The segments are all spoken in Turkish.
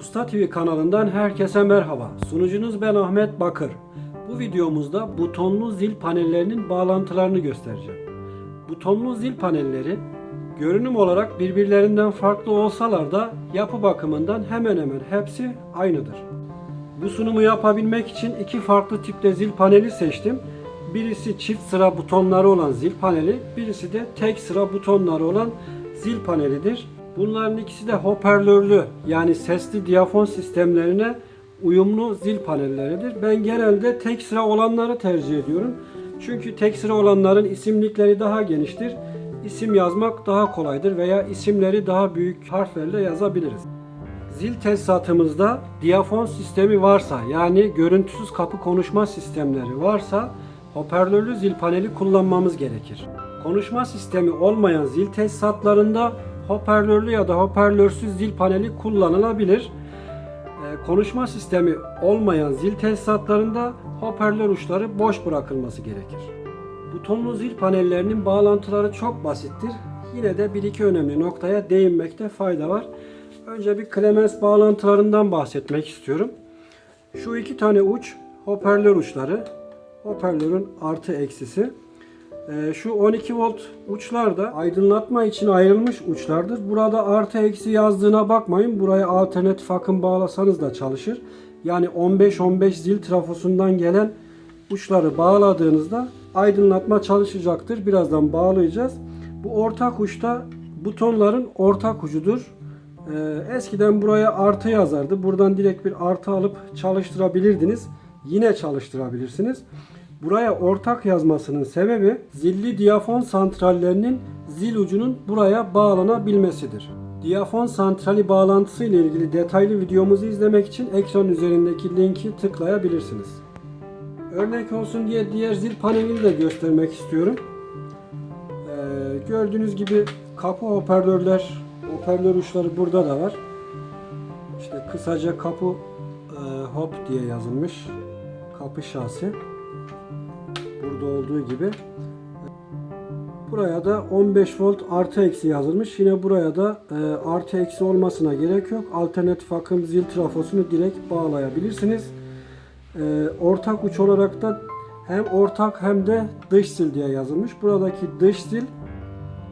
Usta TV kanalından herkese merhaba. Sunucunuz ben Ahmet Bakır. Bu videomuzda butonlu zil panellerinin bağlantılarını göstereceğim. Butonlu zil panelleri görünüm olarak birbirlerinden farklı olsalar da yapı bakımından hemen hemen hepsi aynıdır. Bu sunumu yapabilmek için iki farklı tipte zil paneli seçtim. Birisi çift sıra butonları olan zil paneli, birisi de tek sıra butonları olan zil panelidir. Bunların ikisi de hoparlörlü yani sesli diyafon sistemlerine uyumlu zil panelleridir. Ben genelde tek sıra olanları tercih ediyorum. Çünkü tek sıra olanların isimlikleri daha geniştir. İsim yazmak daha kolaydır veya isimleri daha büyük harflerle yazabiliriz. Zil tesisatımızda diyafon sistemi varsa yani görüntüsüz kapı konuşma sistemleri varsa hoparlörlü zil paneli kullanmamız gerekir. Konuşma sistemi olmayan zil tesisatlarında hoparlörlü ya da hoparlörsüz zil paneli kullanılabilir. Ee, Konuşma sistemi olmayan zil tesisatlarında hoparlör uçları boş bırakılması gerekir. Butonlu zil panellerinin bağlantıları çok basittir. Yine de bir iki önemli noktaya değinmekte fayda var. Önce bir klemens bağlantılarından bahsetmek istiyorum. Şu iki tane uç hoparlör uçları. Hoparlörün artı eksisi. Ee, şu 12 volt uçlar da aydınlatma için ayrılmış uçlardır. Burada artı eksi yazdığına bakmayın. Buraya alternatif akım bağlasanız da çalışır. Yani 15-15 zil trafosundan gelen uçları bağladığınızda aydınlatma çalışacaktır. Birazdan bağlayacağız. Bu ortak uçta butonların ortak ucudur. Ee, eskiden buraya artı yazardı. Buradan direkt bir artı alıp çalıştırabilirdiniz. Yine çalıştırabilirsiniz. Buraya ortak yazmasının sebebi zilli diyafon santrallerinin zil ucunun buraya bağlanabilmesidir. Diyafon santrali bağlantısı ile ilgili detaylı videomuzu izlemek için ekran üzerindeki linki tıklayabilirsiniz. Örnek olsun diye diğer zil panelini de göstermek istiyorum. Ee, gördüğünüz gibi kapı hoparlörler, hoparlör uçları burada da var. İşte kısaca kapı e, hop diye yazılmış. Kapı şasi. Burada olduğu gibi. Buraya da 15 volt artı eksi yazılmış. Yine buraya da e, artı eksi olmasına gerek yok. Alternatif akım zil trafosunu direkt bağlayabilirsiniz. E, ortak uç olarak da hem ortak hem de dış zil diye yazılmış. Buradaki dış zil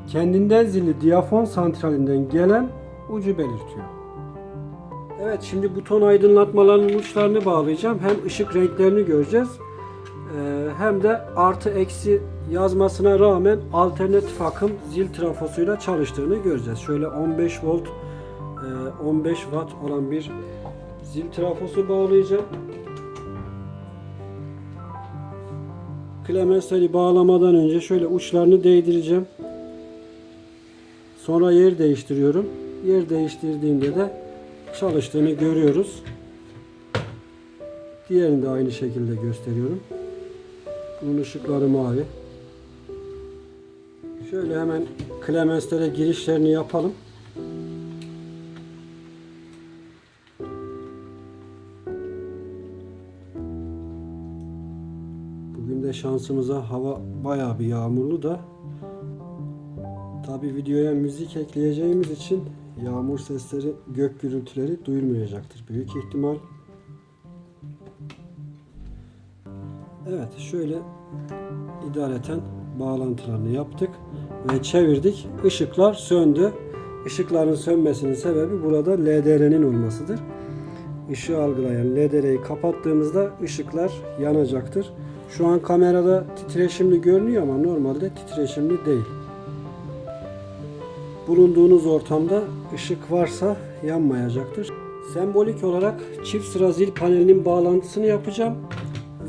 kendinden zilli diyafon santralinden gelen ucu belirtiyor. Evet şimdi buton aydınlatmalarının uçlarını bağlayacağım. Hem ışık renklerini göreceğiz. Hem de artı eksi yazmasına rağmen alternatif akım zil trafosuyla çalıştığını göreceğiz. Şöyle 15 volt e, 15 watt olan bir zil trafosu bağlayacağım. Klemensleri bağlamadan önce şöyle uçlarını değdireceğim. Sonra yer değiştiriyorum. Yer değiştirdiğimde de çalıştığını görüyoruz. Diğerini de aynı şekilde gösteriyorum. Bunun ışıkları mavi. Şöyle hemen klemenslere girişlerini yapalım. Bugün de şansımıza hava bayağı bir yağmurlu da Tabi videoya müzik ekleyeceğimiz için yağmur sesleri, gök gürültüleri duyulmayacaktır büyük ihtimal. Evet şöyle idareten bağlantılarını yaptık ve çevirdik. Işıklar söndü. Işıkların sönmesinin sebebi burada LDR'nin olmasıdır. Işığı algılayan LDR'yi kapattığımızda ışıklar yanacaktır. Şu an kamerada titreşimli görünüyor ama normalde titreşimli değil bulunduğunuz ortamda ışık varsa yanmayacaktır. Sembolik olarak çift sıra zil panelinin bağlantısını yapacağım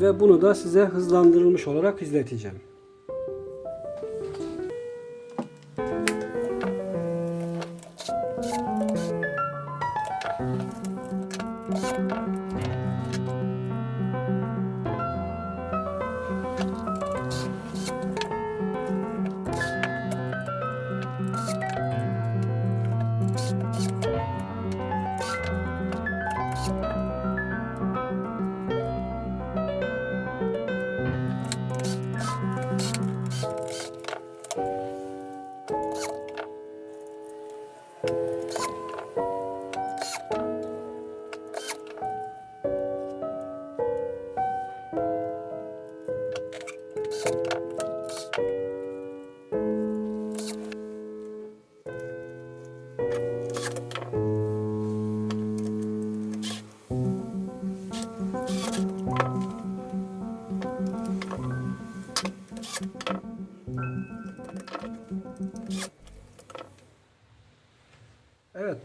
ve bunu da size hızlandırılmış olarak izleteceğim.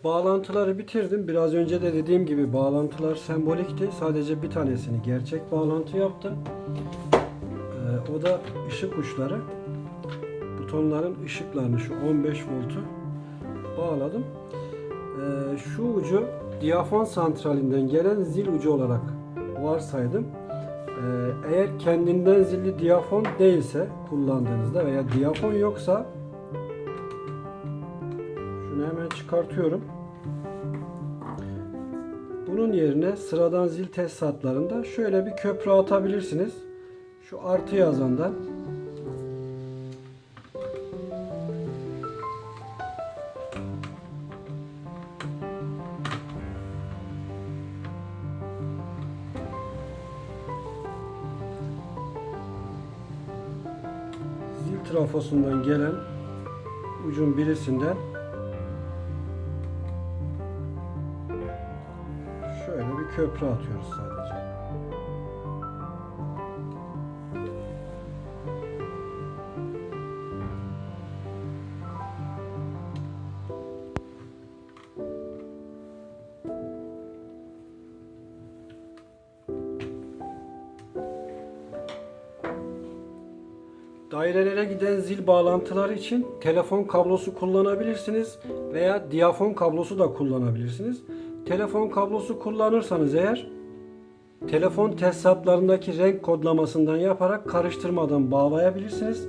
Bağlantıları bitirdim. Biraz önce de dediğim gibi bağlantılar sembolikti. Sadece bir tanesini gerçek bağlantı yaptım. Ee, o da ışık uçları. Butonların ışıklarını şu 15 voltu bağladım. Ee, şu ucu diyafon santralinden gelen zil ucu olarak varsaydım. Ee, eğer kendinden zilli diyafon değilse kullandığınızda veya diyafon yoksa çıkartıyorum. Bunun yerine sıradan zil tesisatlarında şöyle bir köprü atabilirsiniz. Şu artı yazandan zil trafosundan gelen ucun birisinden köprü atıyoruz sadece. Dairelere giden zil bağlantıları için telefon kablosu kullanabilirsiniz veya diyafon kablosu da kullanabilirsiniz. Telefon kablosu kullanırsanız eğer telefon tesisatlarındaki renk kodlamasından yaparak karıştırmadan bağlayabilirsiniz.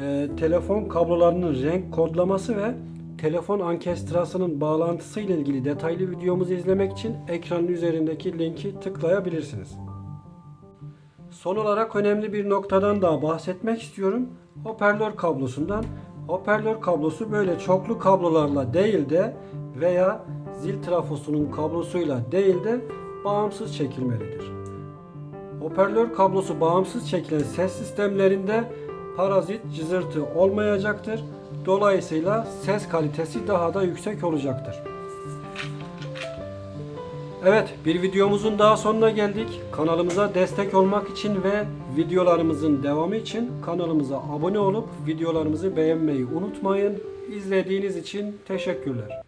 Ee, telefon kablolarının renk kodlaması ve telefon ankestrasının bağlantısı ile ilgili detaylı videomuzu izlemek için ekranın üzerindeki linki tıklayabilirsiniz. Son olarak önemli bir noktadan daha bahsetmek istiyorum. Hoparlör kablosundan. Hoparlör kablosu böyle çoklu kablolarla değil de veya zil trafosunun kablosuyla değil de bağımsız çekilmelidir. Hoparlör kablosu bağımsız çekilen ses sistemlerinde parazit cızırtı olmayacaktır. Dolayısıyla ses kalitesi daha da yüksek olacaktır. Evet, bir videomuzun daha sonuna geldik. Kanalımıza destek olmak için ve videolarımızın devamı için kanalımıza abone olup videolarımızı beğenmeyi unutmayın. İzlediğiniz için teşekkürler.